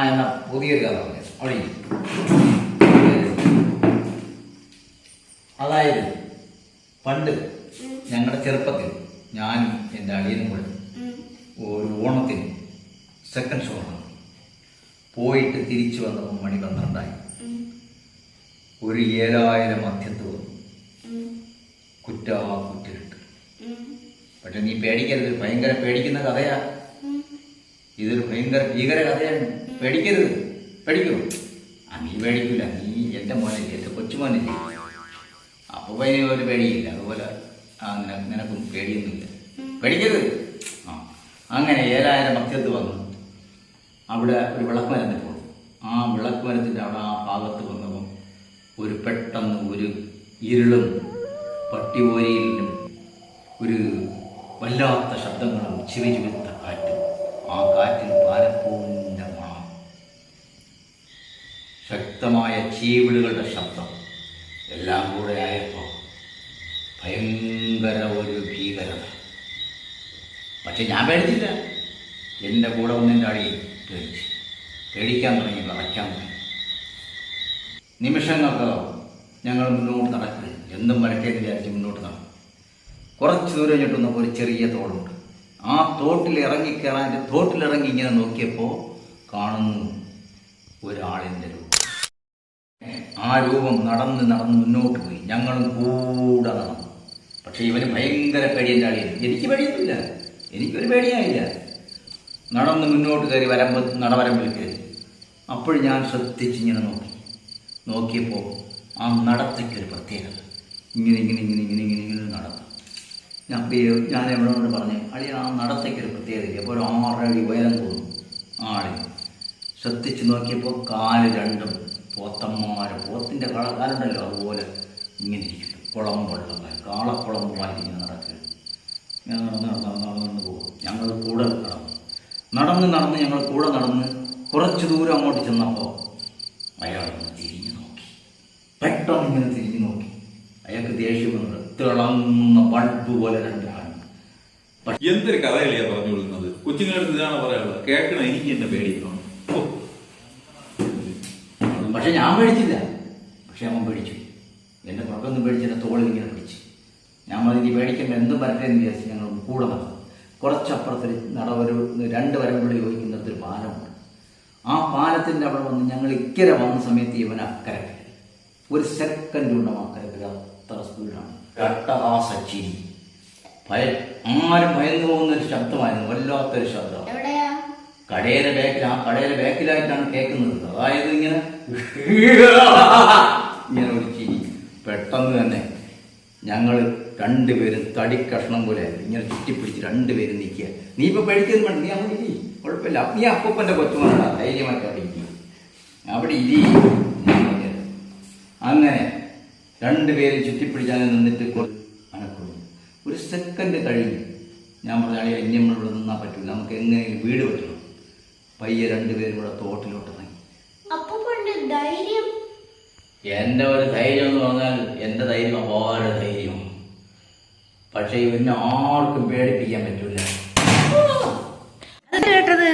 കഥ പറയാം. അവിടെ ഇരി. അതായത് പണ്ട് ഞങ്ങളുടെ ചെറുപ്പത്തിൽ ഞാനും എന്റെ അളിയനും കൂടെ ഒരു ഓണത്തിന് സെക്കൻഡ് ഷോ ആണ് പോയിട്ട് തിരിച്ചു വന്നപ്പോൾ മണി പന്ത്രണ്ടായി. ഒരു ഏഴായിരം മധ്യത്ത് വന്നു. കുറ്റാ കുറ്റിട്ട് പക്ഷെ നീ പേടിക്കരുത്. ഭയങ്കര പേടിക്കുന്ന കഥയാ. ഇതൊരു ഭയങ്കര ഭീകര കഥയാണ് പേടിക്കരുത്. പേടിക്കൂ. ആ നീ പേടിക്കില്ല നീ എന്റെ മോനല്ലേ എന്റെ കൊച്ചുമോനല്ലേ അപ്പോൾ പയ്യന് ഒരു പേടിയില്ല. അതുപോലെ ആ നിന- നിനക്കും പേടിയൊന്നുമില്ല. പേടിക്കരുത്. ആ അങ്ങനെ ഏഴായിരം ഭക്തത്ത് വന്നു. അവിടെ ഒരു വിളക്ക് മരത്തിൽ പോകും ആ വിളക്ക് മരത്തിന്റെ അവിടെ ആ ഭാഗത്ത് വന്നപ്പോൾ ഒരു പെട്ടെന്ന് ഒരു ഇരുളും പട്ടിപോരിയിലും ഒരു വല്ലാത്ത ശബ്ദങ്ങളും ചിവി ചിവിത്ത കാറ്റും. ആ കാറ്റിൽ പാലപ്പൂവിന്റെ മണം ശക്തമായ ചീവിടുകളുടെ ശബ്ദം. എല്ലാം കൂടെ ആയപ്പോൾ ഭയങ്കര ഒരു ഭീകരത. പക്ഷെ ഞാൻ പേടിച്ചില്ല. എന്റെ കൂടെ ഒന്നിന്റെ അടിയിൽ പേടിച്ച്. പേടിക്കാൻ തുടങ്ങി വിറയ്ക്കാൻ തുടങ്ങി. നിമിഷങ്ങൾക്ക് ഞങ്ങൾ മുന്നോട്ട് നടക്കുക എന്തും വരട്ടേന്ന് വിചാരിച്ച് മുന്നോട്ട് നടക്കും കുറച്ച് ദൂരം കഴിഞ്ഞിട്ടുന്നപ്പോൾ ഒരു ചെറിയ തോടുണ്ട്. ആ തോട്ടിൽ ഇറങ്ങി കയറാൻ തോട്ടിലിറങ്ങി ഇങ്ങനെ നോക്കിയപ്പോൾ കാണുന്നു ഒരാളിന്റെ രൂപം. ആ രൂപം നടന്ന് നടന്ന് മുന്നോട്ട് പോയി. ഞങ്ങളും കൂടെ നടന്നു. പക്ഷെ ഇവന് ഭയങ്കര പേടിയന്റെ ആളിയാണ് എനിക്ക് പേടിയൊന്നുമില്ല. എനിക്കൊരു പേടിയായില്ല. നടന്ന് മുന്നോട്ട് കയറി വരമ്പ് നടവരമ്പിൽ കയറി. അപ്പോൾ ഞാൻ ശ്രദ്ധിച്ചിങ്ങനെ നോക്കി. നോക്കിയപ്പോൾ ആ നടത്തയ്ക്കൊരു പ്രത്യേകത. ഇങ്ങനെ ഇങ്ങനെ ഇങ്ങനെ ഇങ്ങനെ ഇങ്ങനെ ഇങ്ങനെ നടന്നു. ഞാൻ ഞാൻ എവിടെ പറഞ്ഞു അളിയ ആ നടത്തയ്ക്കൊരു പ്രത്യേകത അപ്പോൾ ഒരു ആറടി ഉയരം തോന്നും ആളിന് ശ്രദ്ധിച്ച് നോക്കിയപ്പോൾ കാൽ രണ്ടും പോത്തന്മാര് പോത്തിന്റെ കള കാലുണ്ടല്ലോ അതുപോലെ ഇങ്ങനെ ഇരിക്കും. കുളമ്പുള്ള കാൽ കാളക്കുളമ്പ് ഇങ്ങനെ നടക്കുകയാണ് ഞാൻ നടന്ന് നടന്ന് നടന്ന് പോകും. ഞങ്ങൾ കൂടെ നടന്നു. നടന്ന് നടന്ന് ഞങ്ങൾ കൂടെ നടന്ന് കുറച്ച് ദൂരം അങ്ങോട്ട് ചെന്നപ്പോൾ അയാളൊന്ന് തിരിഞ്ഞു നോക്കി. പെട്ടെന്ന് ഇങ്ങനെ തിരിഞ്ഞു നോക്കി. അയാൾക്ക് ദേഷ്യം വന്നത് തിളങ്ങുന്ന ബൾബ് പോലെ രണ്ട് കണ്ണ്. എന്തൊരു കഥയല്ലേ പറഞ്ഞു കൊടുക്കുന്നത് കൊച്ചുങ്ങളുടെ ഇതാണ് പറയാനുള്ളത്? കേൾക്കണം? എനിക്ക് എന്നെ പേടിക്കണം. പക്ഷെ ഞാൻ പേടിച്ചില്ല പക്ഷെ അവൻ പേടിച്ചു എന്റെ പുറത്തൊന്നും പേടിച്ച് എന്റെ തോളിൽ ഇങ്ങനെ പിടിച്ച്. ഞാൻ അതിന് പേടിക്കേണ്ട. എന്തും വരട്ടെ എന്ന് വിചാരിച്ച് ഞങ്ങൾ കൂടെ നടന്നു കുറച്ചപ്പുറത്തിൽ നടവരു രണ്ട് വരമ്പുള്ളി ചോദിക്കുന്നിടത്തൊരു പാലമുണ്ട്. ആ പാലത്തിന്റെ അവിടെ വന്ന് ഞങ്ങൾ ഇക്കരെ വന്ന സമയത്ത് ഇവൻ അക്കരെ കയറി. ഒരു സെക്കൻഡ് കൊണ്ട് അക്കരെ കയറി. അത്ര സ്പീഡാണ്. കട്ടഹാസച്ചിരി ഭയ ആരും ഭയന്നു പോകുന്ന ഒരു ശബ്ദമായിരുന്നു. വല്ലാത്തൊരു ശബ്ദം എവിടെയാ കടയുടെ ബാക്കിൽ ആ കടയുടെ ബാക്കിലായിട്ടാണ് കേൾക്കുന്നത്. അതായത് ഇങ്ങനെ ഇങ്ങനെ ഒരു ചിരി. പെട്ടെന്ന് തന്നെ ഞങ്ങൾ രണ്ടുപേരും തടി കഷ്ണം പോലെ ഇങ്ങനെ ചുറ്റിപ്പിടിച്ച് രണ്ടുപേരും നിൽക്കുക. നീ ഇപ്പോൾ പഠിക്കുന്നു വേണ്ട നീ അവിടെ ഇരി. കുഴപ്പമില്ല. നീ അപ്പൂപ്പന്റെ കൊച്ചുമാണ ധൈര്യമായിട്ട് അവിടെ ഇരി അവിടെ ഇരി. അങ്ങനെ രണ്ടുപേരും ചുറ്റിപ്പിടിച്ചാൽ നിന്നിട്ട് അനക്കുന്നു ഒരു സെക്കൻഡ് കഴിഞ്ഞ് ഞാൻ പറഞ്ഞാൽ എന്നെ ഇനി നമ്മൾ ഇവിടെ നിന്നാൽ പറ്റില്ല നമുക്ക് എങ്ങനെയെങ്കിലും വീട് പറ്റണം? പയ്യെ രണ്ടുപേരും കൂടെ തോട്ടിലോട്ട് ഇറങ്ങി. അപ്പൂപ്പന്റെ ധൈര്യം. എന്റെ ഒരു ധൈര്യം എന്ന് പറഞ്ഞാൽ എന്റെ ധൈര്യം അപാര ധൈര്യം. പക്ഷേ ഇവനെ ആർക്കും പേടിപ്പിക്കാൻ പറ്റൂല. കേട്ടത്?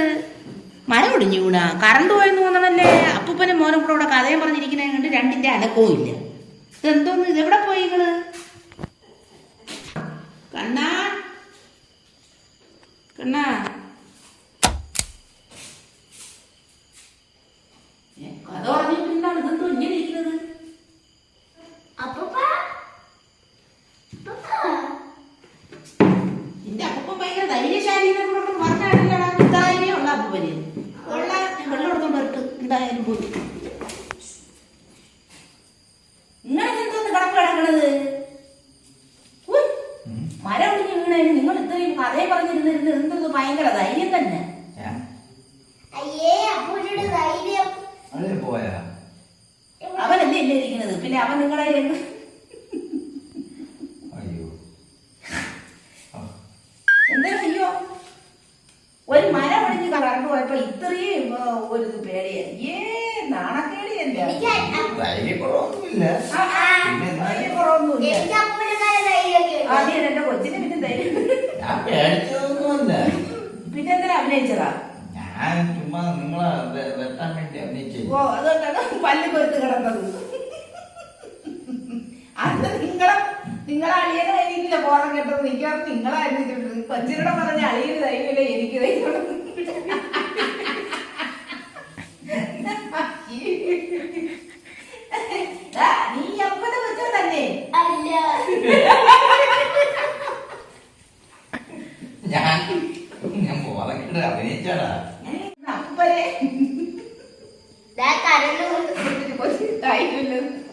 മഴ ഒടിഞ്ഞു വീണാ? കറണ്ട് പോയെന്ന് തോന്നണല്ലേ? അപ്പൂപ്പനും മോനും കൂടെ ഇവിടെ കഥയും പറഞ്ഞിരിക്കുന്നത് കണ്ട് രണ്ടിന്റെ അനക്കവും ഇല്ല. ഇതെന്തോന്ന്? ഇതെവിടെ പോയി നിങ്ങൾ കണ്ണാ. കണ്ണാ. എന്തായാലും പോയി നിങ്ങൾ എന്തോന്ന് കിടക്കണത് മരം വീണതിന് നിങ്ങൾ ഇത്രയും കഥയെ പറഞ്ഞിരുന്നിരുന്ന് എന്തോ ഭയങ്കര ധൈര്യം തന്നെ അയ്യേ അപ്പൂപ്പയുടെ ധൈര്യം അതിൽ പോയാ അവൻ എന്തേ ഇല്ലേ ഇരിക്കുന്നത് പിന്നെ അവൻ നിങ്ങളെ എന്ത് അയ്യോ എന്താ അയ്യോ ഒരു മരം ഒടിഞ്ഞ് കറണ്ട് പോയപ്പോ ഇത്രയും ആ, ഒരു ഇത് പേടിയായി ഏ നാണക്കേടി എന്റെ എനിക്ക് അ- ധൈര്യക്കുറവൊന്നുമില്ല ആ, ആ, പിന്നെ എന്നാ? കുറവൊന്നുമില്ല. ആദ്യം എന്റെ കൊച്ചിനെ പിന്നെ ധൈര്യം ഞാൻ പേടിച്ചതൊന്നുമല്ല. പിന്നെ എന്തിനാ അഭിനയിച്ചതാ? ഞാൻ ചുമ്മാ നിങ്ങളെ വെട്ടാൻ വേണ്ടി അഭിനയിച്ചേ. ഓ അതുകൊണ്ടാണ് പല്ല് കൊരുത്ത് കിടന്നത്. അന്ന് നിങ്ങളെ നിങ്ങളെ അളിയനെ കഴിഞ്ഞിട്ടില്ല ബോധം കേട്ടത്. മിക്കവാറും നിങ്ങളായിരുന്നു കൊച്ചിനോട് പറഞ്ഞ അളിയന് Instagram.